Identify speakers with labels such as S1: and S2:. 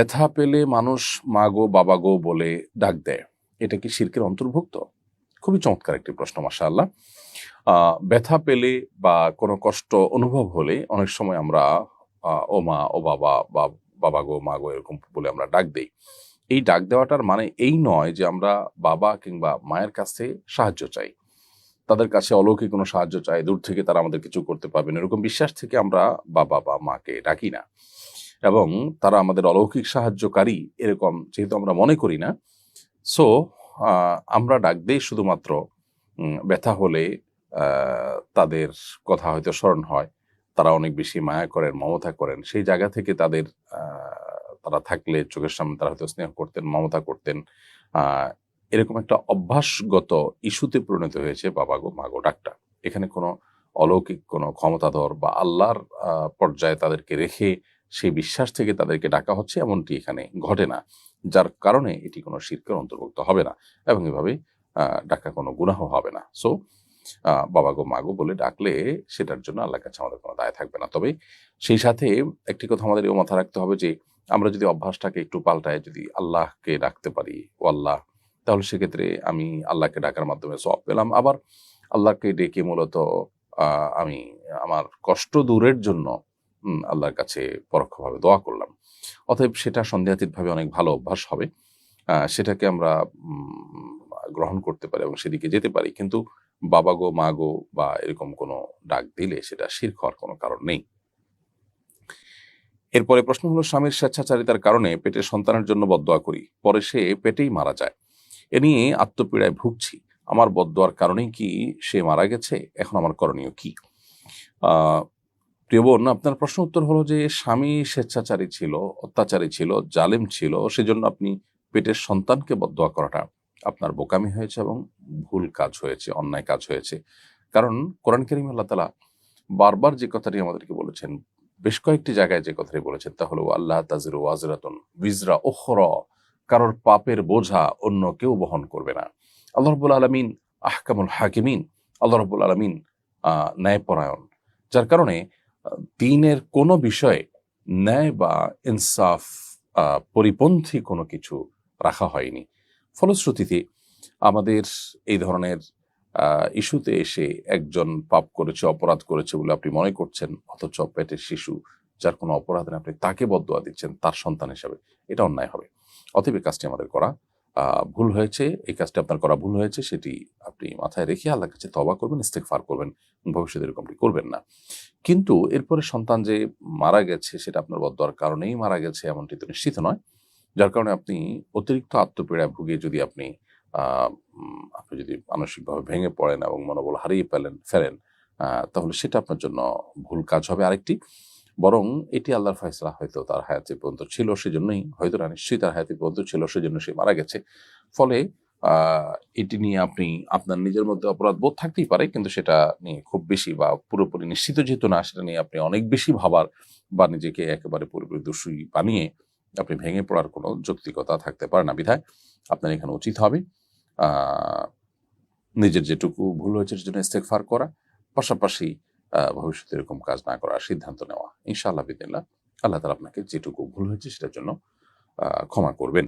S1: ব্যথা পেলে মানুষ মা গো, বাবা গো বলে ডাক দেয়। এটা কি শির্কের অন্তর্ভুক্ত? খুবই চমৎকার একটি প্রশ্ন মাসা আল্লাহ ব্যথা পেলে বা কোনো কষ্ট অনুভব হলে অনেক সময় আমরা ও মা, ও বাবা বা বাবা গো, মা গো এরকম বলে আমরা ডাক দেই। এই ডাক দেওয়াটার মানে এই নয় যে আমরা বাবা কিংবা মায়ের কাছে সাহায্য চাই। তাদের কাছে অলৌকিক কোনো সাহায্য চাই, দূর থেকে তারা আমাদের কিছু করতে পারবেন। এরকম বিশ্বাস থেকে আমরা বাবা বা মাকে ডাকি না। এবং তারা আমাদের অলৌকিক সাহায্যকারী এরকম যেহেতু আমরা মনে করি না সো আমরা ডাক দিই শুধুমাত্র ব্যথা হলে তাদের কথা হয়তো স্মরণ হয়, তারা অনেক বেশি মায়া করেন, মমতা করেন, সেই জায়গা থেকে তাদের তারা থাকলে চোখের সামনে তারা হয়তো স্নেহ করতেন, মমতা করতেন এরকম একটা অভ্যাসগত ইস্যুতে পরিণত হয়েছে বাবা গো, মা গো ডাকটা এখানে কোনো অলৌকিক কোনো ক্ষমতাধর বা আল্লাহর পর্যায়ে তাদেরকে রেখে সেই বিশ্বাস থেকে তাদেরকে ডাকা হচ্ছে, এমনটি এখানে ঘটে না। যার কারণে এটি কোনো শির্কের অন্তর্ভুক্ত হবে না এবং এভাবে ডাকা কোনো গুনাহ হবে না। সো বাবা গো মাগো বলে ডাকলে সেটার জন্য আল্লাহর কাছে আমাদের কোনো দায় থাকবে না। তবে সেই সাথে একটি কথা আমাদের এও মাথা রাখতে হবে যে, আমরা যদি অভ্যাসটাকে একটু পাল্টায় যদি আল্লাহকে ডাকতে পারি, ও আল্লাহ, তাহলে সেক্ষেত্রে আমি আল্লাহকে ডাকার মাধ্যমে সব পেলাম। আবার আল্লাহকে ডেকে মূলত আমি আমার কষ্ট দূরের জন্য আল্লাহর কাছে পরোক্ষভাবে দোয়া করলাম। অতএব সেটা সন্দেহাতীতভাবে অনেক ভালো অভ্যাস হবে। সেটাকে আমরা গ্রহণ করতে পারি এবং সেদিকে যেতে পারি। কিন্তু বাবা গো, মা গো বা এরকম কোনো ডাক দিলে সেটা শির হওয়ার কোনো কারণ নেই। এরপরে প্রশ্ন হলো, স্বামীর স্বেচ্ছাচারিতার কারণে পেটে সন্তানের জন্য বদদোয়া করি। পরে সে পেটেই মারা যায়। এ নিয়ে আত্মপীড়ায় ভুগছি। আমার বদদোয়ার কারণেই কি সে মারা গেছে? এখন আমার করণীয় কি? প্রিয় বোন, আপনার প্রশ্ন উত্তর হলো যে, স্বামী স্বেচ্ছাচারী ছিল, অত্যাচারী ছিল, জালেম ছিল, সেজন্য আপনি পেটের সন্তানকে বদদোয়া করাটা আপনার বোকামি হয়েছে এবং ভুল কাজ হয়েছে, অন্যায় কাজ হয়েছে। কারণ কোরআন করিম আল্লাহ তালা বারবার যে কথাটি আমাদেরকে বলেছেন, বেশ কয়েকটি জায়গায় যে কথাটি বলেছেন, তা হলো আল্লাহ তাজির ওয়াজরাতন বিজরা ওখর কারোর পাপের বোঝা অন্য কেউ বহন করবে না। আল্লাহ রব্বুল আলমিন, আহকামুল হাকিমিন, আল্লাহ রব্বুল আলমিন, আহ, ন্যায়পরায়ণ। যার কারণে দিনের কোনো বিষয়ে ন্যায় বা ইনসাফ পরিপন্থী কোনো কিছু রাখা হয়নি। ফলশ্রুতিতে আমাদের এই ধরনের ইস্যুতে এসে একজন পাপ করেছে, অপরাধ করেছে বলে আপনি মনে করছেন, অথচ পেটের শিশু যার কোনো অপরাধ নেই, আপনি তাকে বদোয়া দিচ্ছেন তার সন্তান হিসাবে। এটা অন্যায় হবে। অতএব কাজটি আমাদের করা ভুল হয়েছে, এই কাজটি আপনার করা ভুল হয়েছে, সেটি আপনি মাথায় রেখে আল্লাহর কাছে তবা করবেন ইস্তেকফার করবেন, ভবিষ্যতে এরকমটি করবেন না। কিন্তু এরপরে সন্তান যে মারা গেছে, সেটা আপনার বদোয়ার কারণেই মারা গেছে, এমনটি তো নিশ্চিত নয়। যার কারণে আপনি অতিরিক্ত আত্মপীড়ায় ভুগে যদি আপনি আপনি যদি মানসিকভাবে ভেঙে পড়েন এবং মনোবল হারিয়ে ফেলেন ফেলেন তাহলে সেটা আপনার জন্য ভুল কাজ হবে আরেকটি। বরং এটি আল্লাহর ফয়সলা, হয়তো তার হায়াতে পর্যন্ত ছিল সেজন্যই, হয়তো না নিশ্চয়ই তার হায়াতে পর্যন্ত ছিল সেজন্য সে মারা গেছে। ফলে এটি নিয়ে আপনি, আপনার নিজের মধ্যে অপরাধ বোধ থাকতেই পারে, কিন্তু সেটা নিয়ে খুব বেশি বা পুরোপুরি নিশ্চিত যেহেতু না, সেটা নিয়ে আপনি অনেক বেশি ভাবার বা নিজেকে একেবারে পুরোপুরি দোষী বানিয়ে আপনি ভেঙে পড়ার কোনো যৌক্তিকতা থাকতে পারে না। বিধায় আপনার এখানে উচিত হবে নিজের যেটুকু ভুল হয়েছে সেজন্য ইস্তেকফার করা। পাশাপাশি ভবিষ্যতে এরকম কাজ না করার সিদ্ধান্ত নেওয়া। ইনশাআল্লাহ বিদিল্লা আল্লাহ তালা আপনাকে যেটুকু ভুল হয়েছে সেটার জন্য ক্ষমা করবেন।